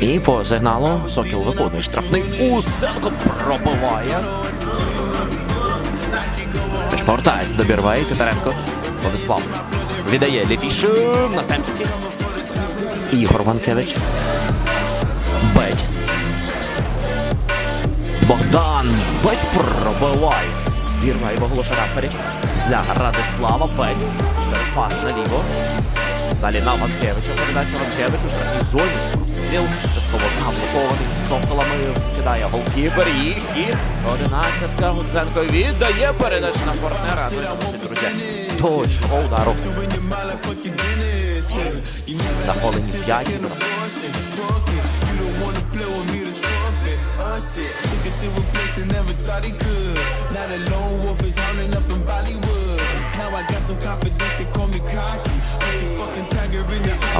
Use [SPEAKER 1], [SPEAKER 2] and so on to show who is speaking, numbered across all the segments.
[SPEAKER 1] І по сигналу Сокіл виконує штрафний. Усенко пробиває. М'яч повертається до Бірвей. Титаренко. Владислав. Віддає Лєфішин на Темський. Ігор Ванкевич. Бедь. Богдан. Бедь пробиває. Збірна і оголошує рефері. Для Радислава. Бедь. Зараз пас наліво. Далі на Ванкевича. Передача Ванкевичу. Штрафній зоні. Стріл частково заблокований з соколами. Вкидає голкіпер. І хід. Одинадцятка. Гудзенко віддає передачу на партнера. Ну, і досить, друзі. Точного удару. На хвилині 5.
[SPEAKER 2] Took it to a place they never thought he could. Now the lone wolf is hounding up in Bollywood.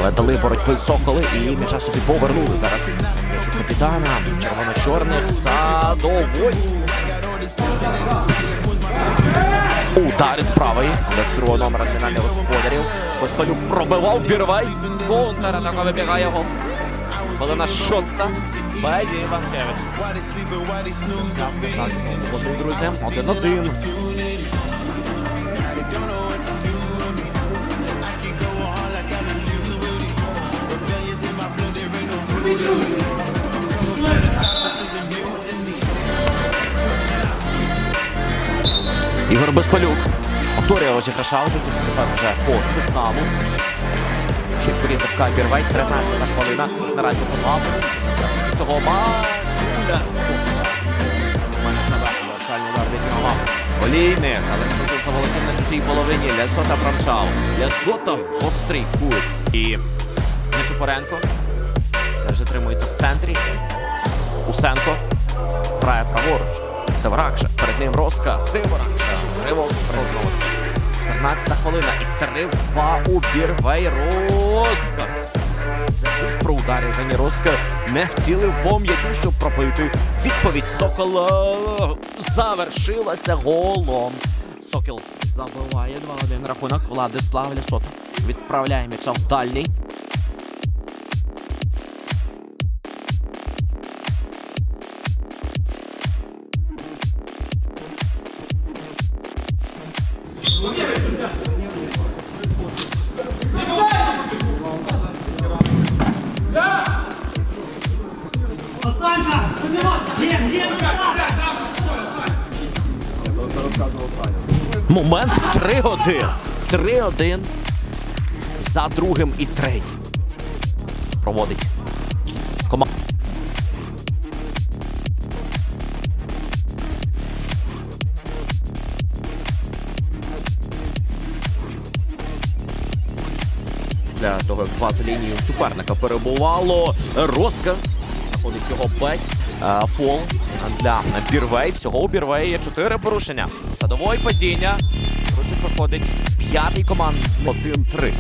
[SPEAKER 1] Але дали боротьби соколи і м'яча собі повернули. Зараз м'яч у капітана червоно-чорних садовой. Удар із правої. 22 номера номінальних господарів. Поспалюк пробивав Бірвай. Контратака вибігає гол. Хвилина шоста. Беді Іванкевич.
[SPEAKER 2] why they
[SPEAKER 1] Ігор Безпалюк. Повторює розіграш ауту, тепер вже по сигналу. Швидко рятівка Бірвей, 13 хвилина. Наразі подлапаний. Цього матчу. Мене себе. Вертальний удар від нього. Олійник, але Сокіл заволодів на чужій половині. Лясота промчав. Лясота гострий кут. І Нечупоренко. Затримується в центрі. Усенко. Грає праворуч. Севракша. Перед ним Роска. Севракша. Ривок знову. 14 хвилина. І 3 в 2 у Бірвей Роска. Забив про удар Євгеній Роска. Не вцілив по м'ячу, щоб пробити. Відповідь Сокола завершилася голом. Сокіл забиває 2-1 рахунок. Владислав Лясота відправляє м'яча в дальній. Момент 3-1. 3-1 за другим і третім. Проводить команда. Для того, як два лінію суперника перебувало. Роска. Знаходить його бек. Е, Фол для Бірвей. Всього у Бірвей є чотири порушення. Садової падіння. Русик проходить п'ятий команд 1-3.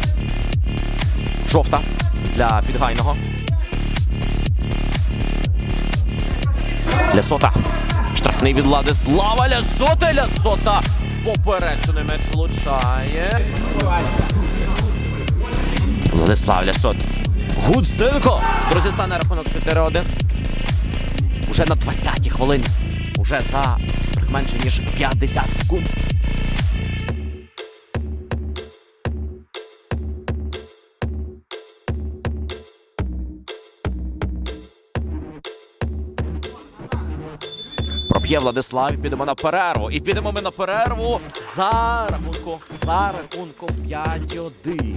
[SPEAKER 1] Жовта для підгайного. Лясота. Штрафний від Владислава. Лясота. Лясота. Попереджений м'яч влучає. Владислав Лясот. Гудзенко. Друзі, стане рахунок 4-1. Уже на 20-й хвилині. Уже за менше ніж 50 секунд. Проп'є Владислав, підемо на перерву. І підемо ми на перерву за рахунком, за рахунком 5-1.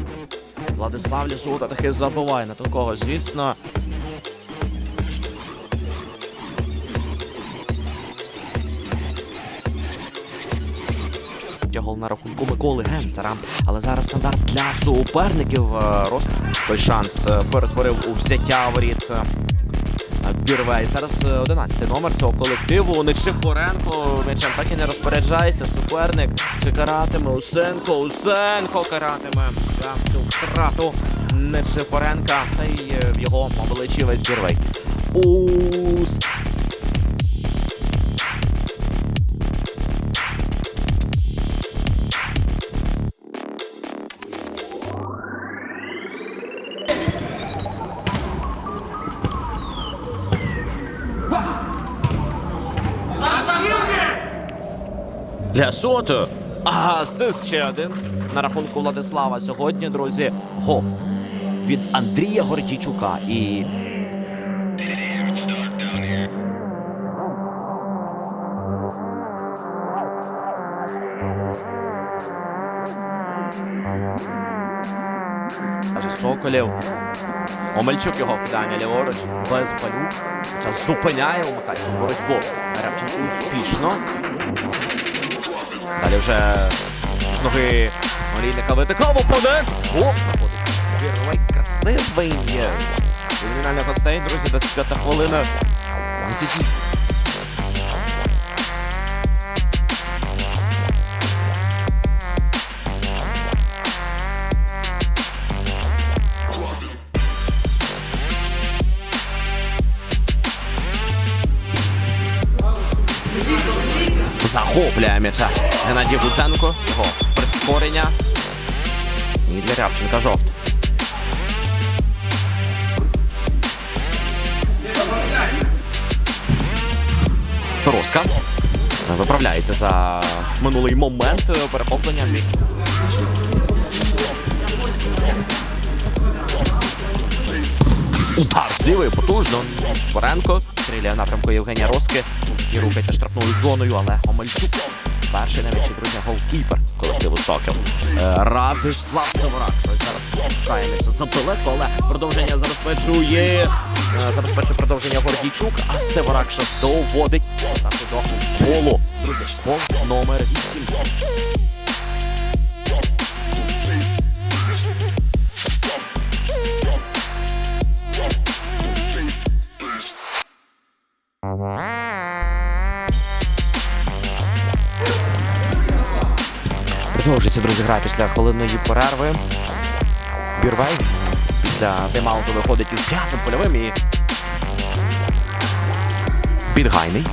[SPEAKER 1] Владислав Лісута таки забиває на такого, звісно. Гол на рахунку Миколи Генсера. Але зараз стандарт для суперників. Е, Рост той шанс е, перетворив у взяття воріт. е, Бірвей. Зараз 11 номер цього колективу. Нечипоренко м'ячем так і не розпоряджається. Суперник чи каратиме Усенко. Усенко каратиме за цю втрату Нечипоренка. Та й в його обличчі весь Бірвей. Ус. Для Сото. А асист ще один. На рахунку Владислава сьогодні, друзі. Гол від Андрія Гордійчука. І Каже Соколів. Омельчук його вкидання ліворуч. Без. Час зупиняє, умикає цю боротьбу. Рябченко успішно. Далі вже з ноги Марійника витикав опонент. О, проходить. Вірвай красивий. Кримінальний гостей, друзі, 25 хвилина. Митяді. Захоплює м'яча Геннадій Гуценко. Його прискорення. І для Рябченка жовт. Роска. Виправляється за минулий момент перехоплення. Удар з лівої потужно. Шпоренко стріляє в напрямку Євгенія Роски. І рухається штрафною зоною, але Омельчук. Перший на м'ячі, друзі, голкіпер колективу Сокіл. Е, Радислав. Ось зараз пускає м'яч задалеко, але продовження забезпечує. е, Забезпечує продовження Гордійчук, а Севорак ще доводить до голу. Друзі, гол номер 8. Продовжується, друзі, гра після хвилинної перерви. Бірвей після тайм-ауту виходить із п'ятим польовим і. Підгайний.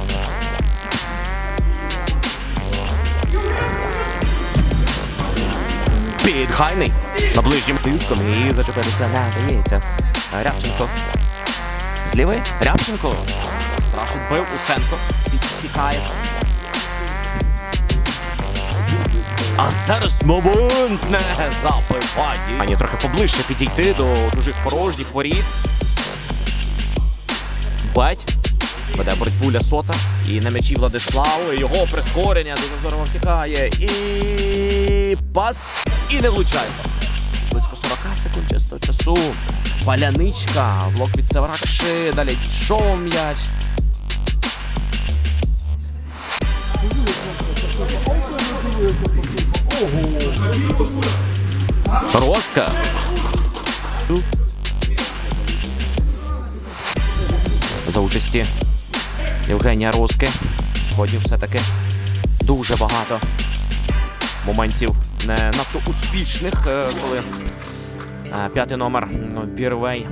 [SPEAKER 1] Підгайний. На ближнім тиском і зачепитися не дається. Рябченко. З лівої. Рябченко. Страшно бив Усенко. Підсікається. А зараз момент не запиває. Ані трохи поближче підійти до чужих порожніх воріт. Бать. Веде боротьбу Лясота. І на м'ячі Владиславу. Його прискорення дуже здорово втікає. І пас. І не влучає. Близько 40 секунд чистого часу. Паляничка. Блок від Севракши. Далі дійшов м'яч. Роска. За участі Євгенія Роски. Сьогодні все-таки дуже багато моментів не надто успішних, е, коли е, п'ятий номер ну, Бірвей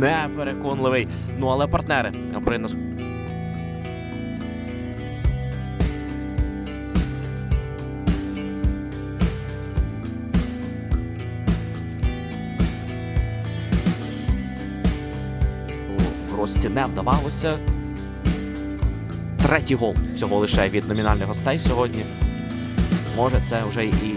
[SPEAKER 1] непереконливий. Ну але партнери при нас. Рості не вдавалося. Третій гол всього лише від номінальних гостей сьогодні. Може, це вже і